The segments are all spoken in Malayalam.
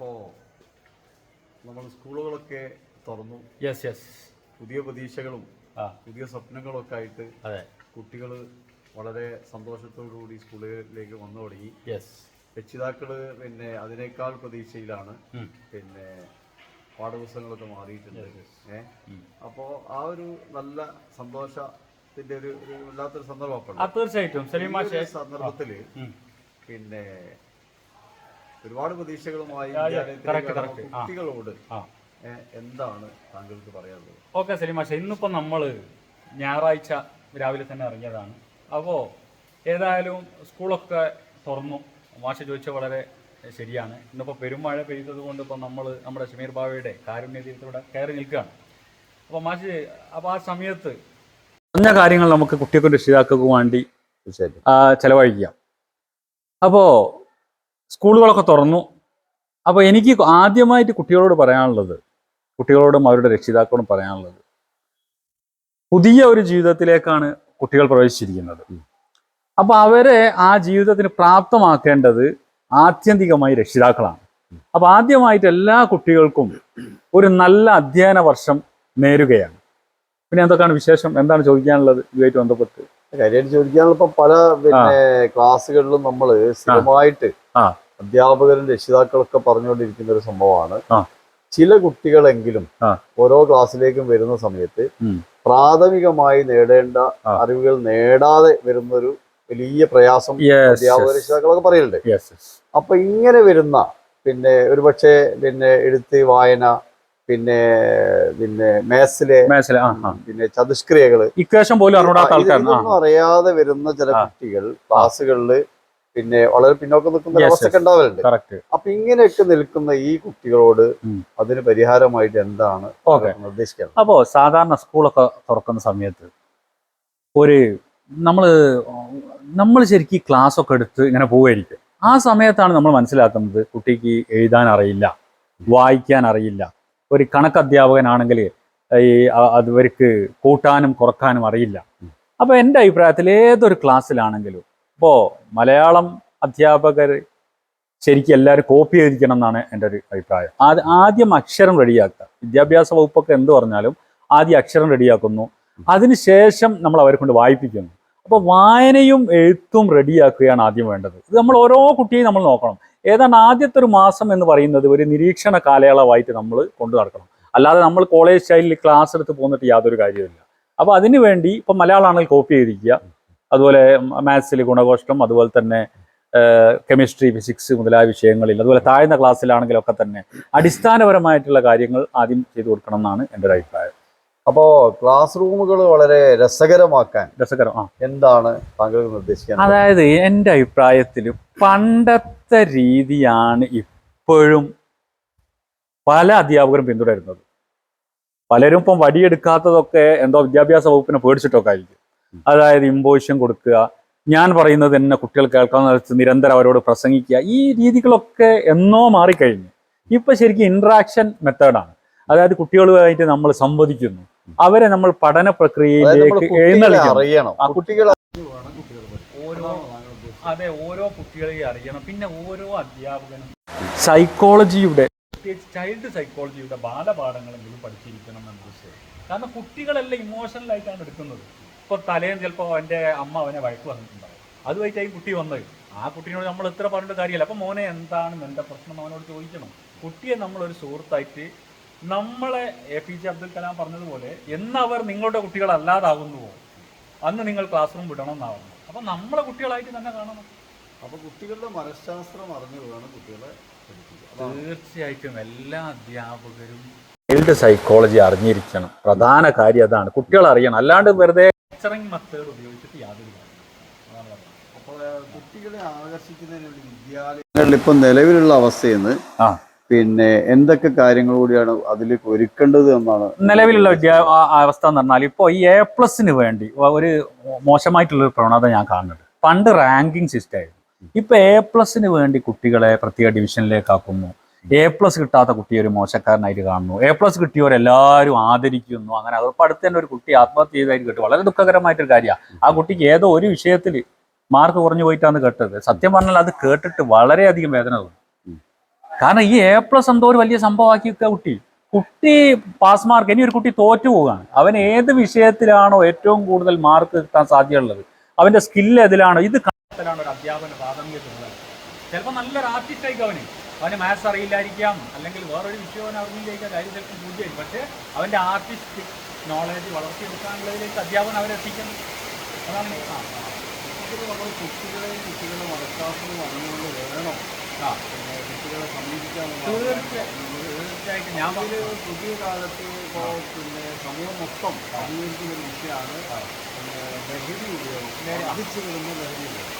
അപ്പോ നമ്മൾ സ്കൂളുകളൊക്കെ തുറന്നു. യെസ് യെസ് പുതിയ പ്രതീക്ഷകളും പുതിയ സ്വപ്നങ്ങളും ഒക്കെ ആയിട്ട് അതെ. കുട്ടികൾ വളരെ സന്തോഷത്തോടു കൂടി സ്കൂളിലേക്ക് വന്നു തുടങ്ങി. യെസ് രക്ഷിതാക്കൾ പിന്നെ അതിനേക്കാൾ പ്രതീക്ഷയിലാണ് പിന്നെ പാഠപുസ്തകങ്ങളൊക്കെ മാറിയിട്ടുണ്ട്. ഏഹ് അപ്പോ ആ ഒരു നല്ല സന്തോഷത്തിന്റെ ഒരു വല്ലാത്തൊരു സന്ദർഭം തീർച്ചയായിട്ടും. സന്ദർഭത്തിൽ സന്ദർഭത്തിൽ പിന്നെ ഒരുപാട് പ്രതീക്ഷകളുമായി. കുട്ടികളോട് എന്താണ് താങ്കൾക്ക് പറയാനുള്ളത്? ഓക്കെ സലീം മാഷെ ഇന്നിപ്പോൾ നമ്മൾ ഞായറാഴ്ച രാവിലെ തന്നെ ഇറങ്ങിയതാണ്. അപ്പോൾ ഏതായാലും സ്കൂളൊക്കെ തുറന്നു. മാഷ ചോദിച്ച വളരെ ശരിയാണ്. ഇന്നിപ്പോൾ പെരുമഴ പെയ്തത് കൊണ്ട് ഇപ്പോൾ നമ്മൾ നമ്മുടെ ഷമീർ ബാവയുടെ കാരുണ്യതീരത്തിലൂടെ കയറി നിൽക്കുകയാണ്. അപ്പോൾ മാഷ് അപ്പോൾ ആ സമയത്ത് പറഞ്ഞ കാര്യങ്ങൾ നമുക്ക് കുട്ടികൾക്ക് രക്ഷിതാക്കൾക്ക് വേണ്ടി ചിലവഴിക്കാം ചെലവഴിക്കാം. അപ്പോൾ സ്കൂളുകളൊക്കെ തുറന്നു. അപ്പോൾ എനിക്ക് ആദ്യമായിട്ട് കുട്ടികളോട് പറയാനുള്ളത് കുട്ടികളോടും അവരുടെ രക്ഷിതാക്കളോടും പറയാനുള്ളത് പുതിയ ഒരു ജീവിതത്തിലേക്കാണ് കുട്ടികൾ പ്രവേശിച്ചിരിക്കുന്നത്. അപ്പോൾ അവരെ ആ ജീവിതത്തിന് പ്രാപ്തമാക്കേണ്ടത് ആത്യന്തികമായി രക്ഷിതാക്കളാണ്. അപ്പോൾ ആദ്യമായിട്ട് എല്ലാ കുട്ടികൾക്കും ഒരു നല്ല അധ്യയന വർഷം നേരുകയാണ്. പിന്നെ എന്തൊക്കെയാണ് വിശേഷം? എന്താണ് ചോദിക്കാനുള്ളത്? ഇതുമായിട്ട് ബന്ധപ്പെട്ട്. കാര്യമായിട്ട് ചോദിക്കാനുള്ള ഇപ്പൊ പല പിന്നെ ക്ലാസ്സുകളിലും നമ്മൾ സ്ഥിരമായിട്ട്. അധ്യാപകരും രക്ഷിതാക്കളൊക്കെ പറഞ്ഞുകൊണ്ടിരിക്കുന്ന ഒരു സംഭവമാണ് ചില കുട്ടികളെങ്കിലും ഓരോ ക്ലാസ്സിലേക്കും വരുന്ന സമയത്ത് പ്രാഥമികമായി നേടേണ്ട. അറിവുകൾ നേടാതെ വരുന്ന ഒരു വലിയ പ്രയാസം അധ്യാപക രക്ഷിതാക്കളൊക്കെ പറയുന്നുണ്ട് അപ്പൊ ഇങ്ങനെ വരുന്ന പിന്നെ ഒരുപക്ഷെ പിന്നെ എഴുത്ത് വായന പിന്നെ പിന്നെ മാത്സിലെ പിന്നെ ചതുഷ്ക്രിയകൾ. ഇക്വേഷൻ പോലും അറിയാതെ വരുന്ന ചില കുട്ടികൾ ക്ലാസ്സുകളിൽ പിന്നെ വളരെ പിന്നോക്കം നിൽക്കുന്ന അവസ്ഥയൊക്കെ. ഉണ്ടാവലുണ്ട്. അപ്പൊ ഇങ്ങനെയൊക്കെ നിൽക്കുന്ന ഈ കുട്ടികളോട്. അതിന് പരിഹാരമായിട്ട് എന്താണ് നിർദ്ദേശിക്കുന്നത് അപ്പോ സാധാരണ സ്കൂളൊക്കെ തുറക്കുന്ന സമയത്ത് ഒരു നമ്മൾ നമ്മൾ ശരിക്കും ക്ലാസ് ഒക്കെ എടുത്ത് ഇങ്ങനെ പോവുമായിരിക്കും. ആ സമയത്താണ് നമ്മൾ മനസ്സിലാക്കുന്നത് കുട്ടിക്ക് എഴുതാൻ അറിയില്ല വായിക്കാൻ അറിയില്ല. ഒരു കണക്ക് അധ്യാപകനാണെങ്കിൽ ഈ അവർക്ക് കൂട്ടാനും കുറക്കാനും അറിയില്ല. അപ്പോൾ എന്റെ അഭിപ്രായത്തിൽ ഏതൊരു ക്ലാസ്സിലാണെങ്കിലും ഇപ്പോൾ മലയാളം അധ്യാപകർ ശരിക്കും എല്ലാവരും കോപ്പി ചെയ്തിരിക്കണം എന്നാണ് എന്റെ ഒരു അഭിപ്രായം. ആ ആദ്യം അക്ഷരം റെഡിയാക്കുക. വിദ്യാഭ്യാസ വകുപ്പൊക്കെ എന്ത് പറഞ്ഞാലും ആദ്യം അക്ഷരം റെഡിയാക്കുന്നു. അതിനുശേഷം നമ്മൾ അവരെ കൊണ്ട് വായിപ്പിക്കുന്നു. അപ്പോൾ വായനയും എഴുത്തും റെഡിയാക്കുകയാണ് ആദ്യം വേണ്ടത്. ഇത് നമ്മൾ ഓരോ കുട്ടിയെയും നമ്മൾ നോക്കണം. ഏതാണ്ട് ആദ്യത്തെ ഒരു മാസം എന്ന് പറയുന്നത് ഒരു നിരീക്ഷണ കാലയളവായിട്ട് നമ്മൾ കൊണ്ടു നടക്കണം. അല്ലാതെ നമ്മൾ കോളേജ് സ്റ്റൈലിൽ ക്ലാസ് എടുത്ത് പോന്നിട്ട് യാതൊരു കാര്യമില്ല അപ്പോൾ അതിനു വേണ്ടി ഇപ്പം മലയാളമാണെങ്കിൽ കോപ്പി ചെയ്തിരിക്കുക. അതുപോലെ മാത്സിൽ ഗുണഘോഷം അതുപോലെ തന്നെ കെമിസ്ട്രി ഫിസിക്സ് മുതലായ വിഷയങ്ങളിൽ അതുപോലെ താഴ്ന്ന ക്ലാസ്സിലാണെങ്കിലൊക്കെ തന്നെ അടിസ്ഥാനപരമായിട്ടുള്ള കാര്യങ്ങൾ ആദ്യം ചെയ്തു കൊടുക്കണം എന്നാണ് എന്റെ ഒരു അഭിപ്രായം. അപ്പോ ക്ലാസ് റൂമുകൾ വളരെ രസകരമാക്കാൻ രസകരം ആ. എന്താണ് താങ്കൾക്ക് നിർദ്ദേശിക്കുന്നത്? അതായത് എന്റെ അഭിപ്രായത്തിൽ പണ്ടത്തെ രീതിയാണ് ഇപ്പോഴും പല അധ്യാപകരും പിന്തുടരുന്നത്. പലരും ഇപ്പം വടിയെടുക്കാത്തതൊക്കെ എന്തോ വിദ്യാഭ്യാസ വകുപ്പിനെ പേടിച്ചിട്ടൊക്കെ ആയിരിക്കും. അതായത് ഇമ്പോസിഷൻ കൊടുക്കുക ഞാൻ പറയുന്നത് തന്നെ കുട്ടികൾ കേൾക്കാൻ നിരന്തരം അവരോട് പ്രസംഗിക്കുക ഈ രീതികളൊക്കെ എന്നോ മാറിക്കഴിഞ്ഞു. ഇപ്പൊ ശരിക്കും ഇന്ററാക്ഷൻ മെത്തേഡാണ് അതായത് കുട്ടികളുമായിട്ട് നമ്മൾ സംവദിക്കുന്നു. അവരെ നമ്മൾ പഠന പ്രക്രിയയിലേക്ക് കുട്ടികളെ എഴുന്നള്ളിക്കുന്നു അറിയണം ആ, കുട്ടികളെ ഓരോ അതെ ഓരോ കുട്ടികളെയും അറിയണം. പിന്നെ ഓരോ അധ്യാപകനും സൈക്കോളജിയുടെ പ്രത്യേകിച്ച് ചൈൽഡ് സൈക്കോളജിയുടെ ബാലപാഠങ്ങളെങ്കിലും പഠിച്ചിരിക്കണം എന്ന് വിഷയം കാരണം കുട്ടികളെല്ലാം ഇമോഷണൽ ആയിട്ടാണ് എടുക്കുന്നത്. ഇപ്പോൾ തലേന്ന് ചിലപ്പോൾ അവന്റെ അമ്മ അവനെ വഴക്ക് പറഞ്ഞിട്ടുണ്ടാവും. അതുമായിട്ടായി കുട്ടി വന്നത്. ആ കുട്ടീനോട് നമ്മൾ ഇത്ര പറഞ്ഞിട്ട് കാര്യമല്ല. അപ്പോൾ മോനെ എന്താണ് നിന്റെ പ്രശ്നം അവനോട് ചോദിക്കണം. കുട്ടിയെ നമ്മൾ ഒരു സുഹൃത്തായിട്ട് നമ്മളെ A P J Abdul Kalam പറഞ്ഞതുപോലെ എന്നവർ നിങ്ങളുടെ കുട്ടികളല്ലാതാകുന്നുവോ? അന്ന് നിങ്ങൾ ക്ലാസ് റൂം വിടണം എന്നാണ് പറഞ്ഞത്. അപ്പം നമ്മളെ കുട്ടികളായിട്ട് തന്നെ കാണണം. അപ്പൊ കുട്ടികളുടെ മനഃശാസ്ത്രം അറിഞ്ഞു വേണം കുട്ടികളെ തീർച്ചയായിട്ടും എല്ലാ അധ്യാപകരും ചൈൽഡ് സൈക്കോളജി അറിഞ്ഞിരിക്കണം. പ്രധാന കാര്യം അതാണ്. കുട്ടികൾ അറിയണം. അല്ലാണ്ട് വെറുതെ മെത്തേഡ് ഉപയോഗിച്ചിട്ട് യാതൊരു അതാണ് അപ്പോൾ കുട്ടികളെ ആകർഷിക്കുന്നതിന് വേണ്ടി വിദ്യാലയങ്ങളിൽ ഇപ്പൊ നിലവിലുള്ള അവസ്ഥയിൽ നിന്ന് ആ. പിന്നെ എന്തൊക്കെ കാര്യങ്ങൾ കൂടിയാണ് അതിലേക്ക് ഒരുക്കേണ്ടത് എന്നാണ് നിലവിലുള്ള അവസ്ഥ എന്ന് പറഞ്ഞാൽ ഇപ്പോൾ ഈ എ പ്ലസിന് വേണ്ടി ഒരു മോശമായിട്ടുള്ള ഒരു പ്രവണത ഞാൻ കാണുന്നുണ്ട്. പണ്ട് റാങ്കിങ് സിസ്റ്റം ആയിരുന്നു. ഇപ്പൊ എ പ്ലസിന് വേണ്ടി കുട്ടികളെ പ്രത്യേക ഡിവിഷനിലേക്കാക്കുന്നു എ പ്ലസ് കിട്ടാത്ത കുട്ടിയെ ഒരു മോശക്കാരനായിട്ട് കാണുന്നു. എ പ്ലസ് കിട്ടിയവരെല്ലാവരും ആദരിക്കുന്നു. അങ്ങനെ അതിപ്പോൾ അടുത്ത് തന്നെ ഒരു കുട്ടി ആത്മഹത്യ ചെയ്തതായിട്ട് കേട്ടു. വളരെ ദുഃഖകരമായിട്ടൊരു കാര്യമാണ് ആ കുട്ടിക്ക് ഏതോ ഒരു വിഷയത്തിൽ മാർക്ക് കുറഞ്ഞു പോയിട്ടാണ് കേട്ടത്. സത്യം പറഞ്ഞാൽ അത് കേട്ടിട്ട് വളരെയധികം വേദന തോന്നി. കാരണം ഈ എ പ്ലസ് എന്തോ ഒരു വലിയ സംഭവമാക്കി കുട്ടി. കുട്ടി പാസ് മാർക്ക് ഇനി ഒരു കുട്ടി തോറ്റു പോവുകയാണ്. അവൻ ഏത് വിഷയത്തിലാണോ ഏറ്റവും കൂടുതൽ മാർക്ക് കിട്ടാൻ സാധ്യതയുള്ളത്? അവന്റെ സ്കില്ല് ഏതിലാണോ? ഇത് കണ്ടെത്തലാണ് ഒരു അധ്യാപന പ്രാഥമിക ചുമതല. ചിലപ്പോൾ നല്ലൊരു ആർട്ടിസ്റ്റ് ആയിരിക്കും അവന്. അവന് മാത്സ് അറിയില്ലായിരിക്കാം അല്ലെങ്കിൽ വേറൊരു വിഷയം അവൻ അറിഞ്ഞില്ലായിരിക്കാം കാര്യം ചിലപ്പോൾ പൂജ്യമായിരിക്കും. പക്ഷേ അവന്റെ ആർട്ടിസ്റ്റിക് നോളേജ് വളർത്തിയെടുക്കാനുള്ളതിലേക്ക് അധ്യാപനം അവരെ എത്തിക്കുന്നു. അതാണ് കുട്ടികളെ കുട്ടികളെ മതശാസ്ത്രം അറിഞ്ഞുകൊണ്ട് വേണം? കുട്ടികളെ തീർച്ചയായിട്ടും. ഞാൻ അതിൽ പുതിയ കാലത്ത് ഇപ്പോൾ പിന്നെ സമൂഹം മൊത്തം അഭിമുഖിക്കുന്ന ഒരു വിഷയമാണ് ലഹരി ഉപയോഗം വർദ്ധിച്ചു വരുന്ന ലഹരി ഉപയോഗം.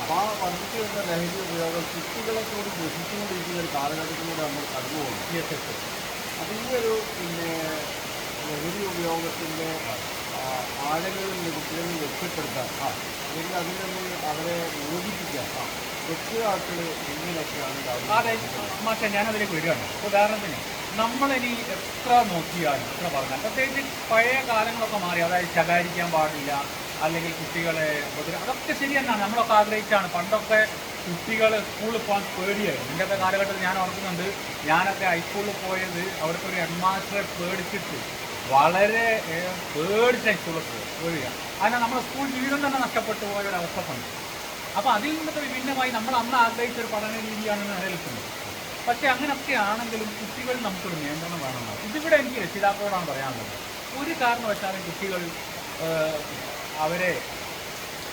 അപ്പോൾ ആ വർദ്ധിച്ചു വരുന്ന ലഹരി ഉപയോഗം കുട്ടികളെക്കൂടി ഗ്രഹിച്ചുകൊണ്ടിരിക്കുന്ന ഒരു കാലഘട്ടത്തിലൂടെ നമ്മൾ കടന്നു പോകുന്നു. അപ്പോൾ ഈ ഒരു പിന്നെ ലഹരി ഉപയോഗത്തിന്റെ ആഴങ്ങളിൽ നിന്ന് കുട്ടികളിൽ രക്ഷപ്പെടുത്താൻ അല്ലെങ്കിൽ അതിൽ നിന്ന് അവരെ മോചിപ്പിക്കാൻ അതെ? മാഷെ ഞാനതിലേക്ക് വരികയാണ്. ഉദാഹരണത്തിന് നമ്മളിനി എത്ര നോക്കിയാലും എത്ര പറഞ്ഞാൽ പ്രത്യേകിച്ച് പഴയ കാലങ്ങളൊക്കെ മാറി അതായത് ശകാരിക്കാൻ പാടില്ല അല്ലെങ്കിൽ കുട്ടികളെ അതൊക്കെ ശരി തന്നെയാണ്. നമ്മളൊക്കെ ആഗ്രഹിച്ചാണ്. പണ്ടൊക്കെ കുട്ടികൾ സ്കൂളിൽ പോകാൻ പേടിയായിരുന്നു. എന്റെയൊക്കെ കാലഘട്ടത്തിൽ ഞാൻ ഓർക്കുന്നുണ്ട് ഞാനൊക്കെ ഹൈസ്കൂളിൽ പോയത് അവിടുത്തെ ഒരു ഹെഡ് മാസ്റ്ററെ പേടിച്ചിട്ട് വളരെ പേടിച്ച് പേടിച്ച സ്കൂളിൽ പോയി പോവുക അതിനാൽ നമ്മുടെ സ്കൂൾ ജീവിതം തന്നെ നഷ്ടപ്പെട്ടു പോയ ഒരു അവസ്ഥ അപ്പോൾ അതിൽ നിന്നൊക്കെ വിഭിന്നമായി നമ്മൾ അന്ന് ആഗ്രഹിച്ച ഒരു പഠന രീതിയാണ് നിലനിൽക്കുന്നത് പക്ഷേ അങ്ങനെയൊക്കെ ആണെങ്കിലും കുട്ടികൾ നമുക്കൊരു നിയന്ത്രണം വേണമെന്നാണ് ഇതിവിടെ എനിക്ക് രക്ഷിതാക്കളോടാണ് പറയാനുള്ളത്. ഒരു കാരണവശാലും കുട്ടികൾ അവരെ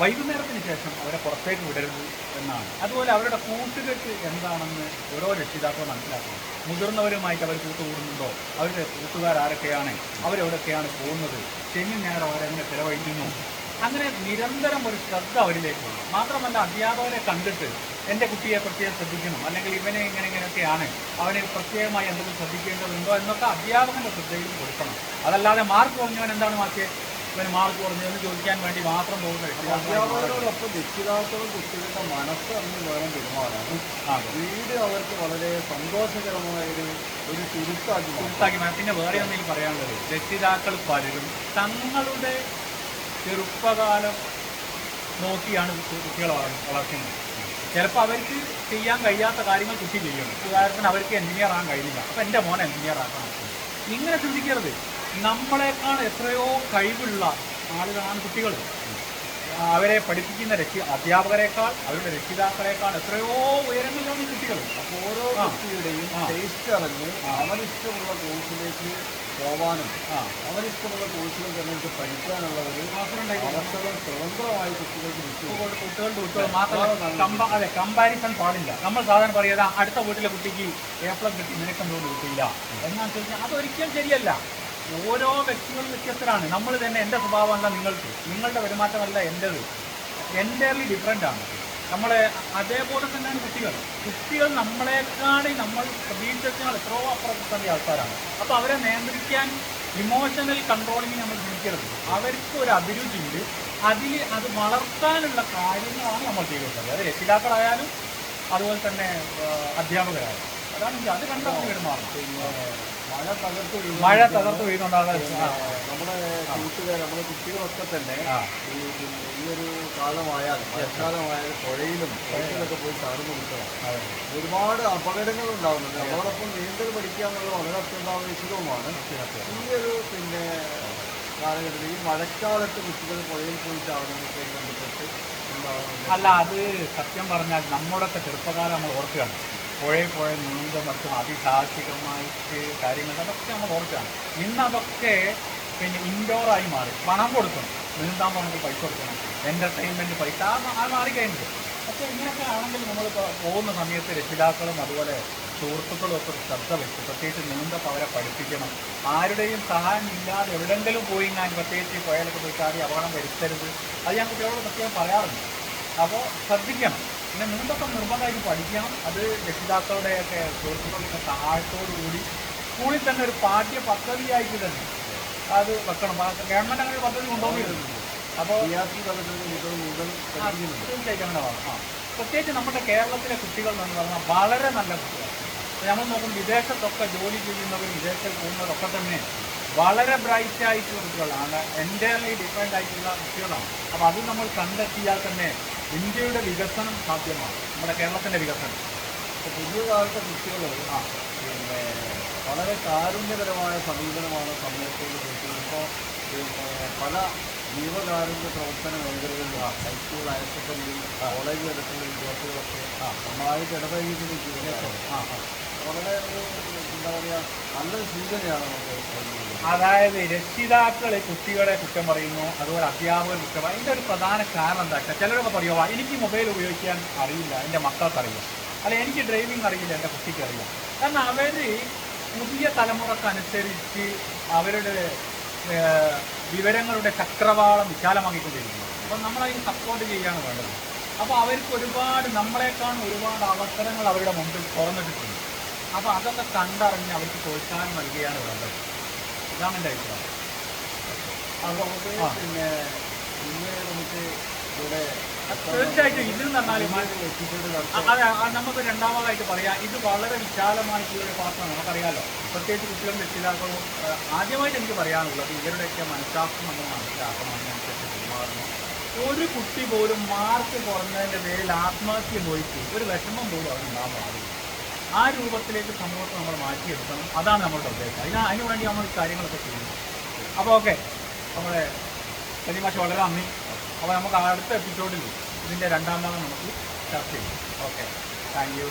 വൈകുന്നേരത്തിന് ശേഷം അവരെ പുറത്തേക്ക് വിടരുത് എന്നാണ്. അതുപോലെ അവരുടെ കൂട്ടുകെട്ട് എന്താണെന്ന് ഓരോ രക്ഷിതാക്കളും മനസ്സിലാക്കണം. മുതിർന്നവരുമായിട്ട് അവർ കൂട്ടുകൂടുന്നുണ്ടോ? അവരുടെ കൂട്ടുകാർ ആരൊക്കെയാണ്? അവരെവിടെയൊക്കെയാണ് പോകുന്നത്? ശനി ഞായർ അവരെങ്ങനെ ചിലവഴിക്കുന്നു? അങ്ങനെ നിരന്തരം ഒരു ശ്രദ്ധ അവരിലേക്ക് വന്നു. മാത്രമല്ല അധ്യാപകരെ കണ്ടിട്ട് എന്റെ കുട്ടിയെ പ്രത്യേകം ശ്രദ്ധിക്കണം. അല്ലെങ്കിൽ ഇവനെ ഇങ്ങനെ ഇങ്ങനെയൊക്കെയാണ് അവനെ പ്രത്യേകമായി എന്തെങ്കിലും ശ്രദ്ധിക്കേണ്ടതുണ്ടോ എന്നൊക്കെ അധ്യാപകന്റെ ശ്രദ്ധയിൽ കൊടുക്കണം. അതല്ലാതെ മാർക്ക് കുറഞ്ഞവൻ എന്താണ് മാറ്റിയത് ഇവന് മാർക്ക് കുറഞ്ഞതെന്ന് ചോദിക്കാൻ വേണ്ടി മാത്രം പോകുന്ന. അധ്യാപകരോടൊപ്പം രക്ഷിതാക്കളും കുട്ടികളുടെ മനസ്സ് അന്ന് വേണം പെരുമാറാണ് ആ, വീട് അവർക്ക് വളരെ സന്തോഷകരമായൊരു ഒരു ചുരുക്കാക്കി മാറ്റി. പിന്നെ വേറെ ഒന്നെങ്കിൽ പറയാനുള്ളത്? രക്ഷിതാക്കൾ പലരും തങ്ങളുടെ ചെറുപ്പകാലം നോക്കിയാണ് കുട്ടികളെ വളർ- വളർത്തുന്നത്. ചിലപ്പോൾ അവർക്ക് ചെയ്യാൻ കഴിയാത്ത കാര്യങ്ങൾ കുട്ടി ചെയ്യണം ഉദാഹരണത്തിന് അവർക്ക് എഞ്ചിനീയർ ആകാൻ കഴിയില്ല. അപ്പം എന്റെ മോൻ എഞ്ചിനീയർ ആക്കണം. ഇങ്ങനെ ചിന്തിക്കരുത്. നമ്മളെക്കാൾ എത്രയോ കഴിവുള്ള ആളുകളാണ് കുട്ടികൾ. അവരെ പഠിപ്പിക്കുന്ന രക്ഷി അധ്യാപകരെക്കാൾ അവരുടെ രക്ഷിതാക്കളെക്കാൾ എത്രയോ ഉയരങ്ങളിലാണ് ഈ കുട്ടികൾ. അപ്പോൾ ഓരോ. കുട്ടിയുടെയും. ടേസ്റ്റ് അറിഞ്ഞ് അവനിഷ്ടമുള്ള കോഴ്സിലേക്ക് പോവാനും ആ. അവനിഷ്ടമുള്ള കോഴ്സുകൾ തന്നെ പഠിക്കാനുള്ള ഒരു അവസരം സ്വതന്ത്രമായി കുട്ടികൾക്ക് കുട്ടികളുടെ കുട്ടികൾ മാത്രമല്ല അതെ കമ്പാരിസൺ പാടില്ല. നമ്മൾ സാധാരണ പറയുക അടുത്ത വീട്ടിലെ കുട്ടിക്ക് എ പ്ലസ് കിട്ടി നിനക്കെന്തോന്ന് കിട്ടിയില്ല. എന്നാന്ന് ചോദിച്ചാൽ അതൊരിക്കലും ശരിയല്ല. ഓരോ വ്യക്തികളും വ്യത്യസ്തരാണ്. നമ്മൾ തന്നെ എന്റെ സ്വഭാവമല്ല നിങ്ങൾക്ക്? നിങ്ങളുടെ പെരുമാറ്റമല്ല എന്റെത്. എന്റെലി ഡിഫറെന്റ് ആണ്. നമ്മളെ അതേപോലെ തന്നെയാണ് കുട്ടികൾ. കുട്ടികൾ നമ്മളെക്കാളും നമ്മൾ പ്രതീക്ഷിച്ചാൽ എത്രയോ അപ്പുറത്തെ ആൾക്കാരാണ്. അപ്പോൾ അവരെ നിയന്ത്രിക്കാൻ ഇമോഷണൽ കൺട്രോളിങ് നമ്മൾ ചിന്തിക്കരുത് അവർക്ക് ഒരു അഭിരുചിയുണ്ട് അതിൽ അത് വളർത്താനുള്ള കാര്യങ്ങളാണ് നമ്മൾ ചെയ്യേണ്ടത്. അത് രക്ഷിതാക്കളായാലും അതുപോലെ തന്നെ അധ്യാപകരായാലും. അതാണ് അത് കണ്ടാൽ പെരുമാറണം പിന്നെ മഴ തകർത്ത് വീഴുന്ന മഴ തകർത്ത് വീഴുന്നുണ്ടാകാൻ പിന്നെ നമ്മുടെ കൂട്ടുകാർ നമ്മുടെ കുട്ടികളൊക്കെ തന്നെ ഈയൊരു ഈ ഈ ഒരു മഴക്കാലമായാൽ പുഴയിലും പുഴയിലൊക്കെ പോയി ചാടുന്ന കുട്ടികളാണ് ഒരുപാട് അപകടങ്ങൾ ഉണ്ടാകുന്നുണ്ട് അതോടൊപ്പം നീന്തൽ പഠിക്കുക എന്നുള്ളത് വളരെ അത്യന്താപേക്ഷിതവുമാണ്. ഈയൊരു ഒരു പിന്നെ കാലഘട്ടത്തിൽ ഈ മഴക്കാലത്ത് കുട്ടികൾ പുഴയിൽ പോയി ചാടുന്നതൊക്കെ ബന്ധപ്പെട്ട് അല്ല അത് സത്യം പറഞ്ഞാൽ നമ്മുടെയൊക്കെ ചെറുപ്പകാലം നമ്മൾ ഓർക്കുകയാണ്. പുഴയിൽ പുഴ നീന്ത മറ്റും അതിസാഹസികമായിട്ട് കാര്യങ്ങൾ അതൊക്കെ നമ്മൾ ഓർക്കുകയാണ് ഇന്ന് അതൊക്കെ പിന്നെ ഇൻഡോറായി മാറി. പണം കൊടുക്കണം. നീന്താൻ പോകണമെങ്കിൽ പൈസ കൊടുക്കണം. എന്റർടൈൻമെന്റ് പൈസ ആ മാറിക്കഴിഞ്ഞു പക്ഷേ ഇങ്ങനെയൊക്കെ ആണെങ്കിൽ നമ്മൾ പോകുന്ന സമയത്ത് രക്ഷിതാക്കളും അതുപോലെ സുഹൃത്തുക്കളും ഒക്കെ ശ്രദ്ധ വെച്ച് പ്രത്യേകിച്ച് നീന്തപ്പം അവരെ പഠിപ്പിക്കണം. ആരുടെയും സഹായം ഇല്ലാതെ എവിടെയെങ്കിലും പോയി ഞാൻ പ്രത്യേകിച്ച് ഈ പുഴയിലൊക്കെ പോയി ചാടി അപകടം വരുത്തരുത്. അത് ഞാൻ കുട്ടികളോട് പ്രത്യേകം പറയാറുണ്ട്. അപ്പോൾ ശ്രദ്ധിക്കണം. പിന്നെ നീന്തൊക്കെ നിർബന്ധമായിട്ട് പഠിക്കാം. അത് രക്ഷിതാക്കളുടെയൊക്കെ സുഹൃത്തുക്കളുടെ സഹായത്തോടു കൂടി സ്കൂളിൽ തന്നെ ഒരു പാഠ്യ പദ്ധതിയായിട്ട് തന്നെ അത് വെക്കണം. ഗവൺമെന്റ് അങ്ങനെ ഒരു പദ്ധതി കൊണ്ടുപോകുന്നുണ്ട് അപ്പോൾ തീർച്ചയായിട്ടും അങ്ങനെ ആ പ്രത്യേകിച്ച് നമ്മുടെ കേരളത്തിലെ കുട്ടികൾ എന്ന് പറഞ്ഞാൽ വളരെ നല്ല കുട്ടികൾ നമ്മൾ നോക്കും വിദേശത്തൊക്കെ ജോലി ചെയ്യുന്നവർ വിദേശത്ത് പോകുന്നവരൊക്കെ തന്നെ വളരെ ബ്രൈറ്റ് ആയിട്ടുള്ള കുട്ടികളാണ്. എന്റയർലി ഡിഫറെന്റ് ആയിട്ടുള്ള കുട്ടികളാണ്. അപ്പോൾ അത് നമ്മൾ കണ്ടെത്തിയാൽ തന്നെ ഇന്ത്യയുടെ വികസനം സാധ്യമാണ്. നമ്മുടെ കേരളത്തിന്റെ വികസനം. ഇപ്പോൾ പുതിയ കാലത്തെ കുട്ടികൾ പിന്നെ വളരെ കാരുണ്യകരമായ സമീപനമാണ് സമൂഹത്തോട് കൊടുക്കുന്നത് ഇപ്പോൾ പിന്നെ പല ജീവകാരുണ്യ പ്രവർത്തന മേഖലകളിലും ഹൈസ്കൂൾ ഹയർ സെക്കൻഡറി കോളേജ് തലത്തിലുള്ള വിദ്യാർത്ഥികളൊക്കെ നന്നായിട്ട് ഇടപഴകിക്കൊണ്ടിരിക്കുന്നത് വളരെ ഒരു എന്താ പറയുക നല്ലൊരു സൂചനയാണ് നമുക്ക് അതായത് രക്ഷിതാക്കൾ കുട്ടികളെ കുറ്റം പറയുന്നു അതുപോലെ അധ്യാപകർ കുറ്റം അതിന്റെ ഒരു പ്രധാന കാരണം എന്താ വെച്ചാൽ ചിലരൊക്കെ പറയുമോ എനിക്ക് മൊബൈൽ ഉപയോഗിക്കാൻ അറിയില്ല എന്റെ മക്കൾക്ക് അറിയാം അല്ല എനിക്ക് ഡ്രൈവിംഗ് അറിയില്ല എന്റെ കുട്ടിക്ക് അറിയില്ല. കാരണം അവർ പുതിയ തലമുറക്കനുസരിച്ച് അവരുടെ വിവരങ്ങളുടെ ചക്രവാളം വിശാലമാക്കിക്കൊണ്ടിരിക്കുന്നു. അപ്പം നമ്മളതിന് സപ്പോർട്ട് ചെയ്യാണ് വേണ്ടത്. അപ്പോൾ അവർക്ക് ഒരുപാട് നമ്മളെക്കാൾ ഒരുപാട് അവസരങ്ങൾ അവരുടെ മുമ്പിൽ തുറന്നിട്ടിട്ടുണ്ട്. അപ്പോൾ അതൊക്കെ കണ്ടറിഞ്ഞ് അവർക്ക് പ്രോത്സാഹനം നൽകുകയാണ് വേണ്ടത്. ഇതാണ് എന്റെ അഭിപ്രായം. ആ. പിന്നെ ഇന്ന് നമുക്ക് ഇവിടെ തീർച്ചയായിട്ടും ഇതിൽ നടത്താം നമുക്ക്. രണ്ടാമതായിട്ട് പറയാം. ഇത് വളരെ വിശാലമായിട്ടുള്ള ഒരു പാത്രമാണ്. നമുക്കറിയാലോ പ്രത്യേകിച്ച് കുട്ടികളും രക്ഷിതാക്കളും ആദ്യമായിട്ട് എനിക്ക് പറയാനുള്ളത് ഇവരുടെയൊക്കെ മനഃശാസ്ത്രം നമ്മൾ മനസ്സിലാക്കണം. അതിനനുസരിച്ച് പെരുമാറണം. ഒരു കുട്ടി പോലും മാർക്ക് കുറഞ്ഞതിന്റെ പേരിൽ ആത്മഹത്യ പോയിട്ട് ഒരു വിഷമം പോലും അവർ പാടില്ല ആ രൂപത്തിലേക്ക് സമൂഹത്തെ നമ്മൾ മാറ്റിയെടുക്കണം. അതാണ് നമ്മളുടെ ഉദ്ദേശം. അതിന് അതിനുവേണ്ടി നമ്മൾ കാര്യങ്ങളൊക്കെ ചെയ്യുന്നു അപ്പോൾ ഓക്കെ. നമ്മുടെ സലീമാഷ് വളരെ നന്ദി. അപ്പോൾ നമുക്ക് അടുത്ത എപ്പിസോഡിൽ ഇതിന്റെ രണ്ടാം ഭാഗം നമുക്ക് ചർച്ച ചെയ്യും. ഓക്കെ. Thank you.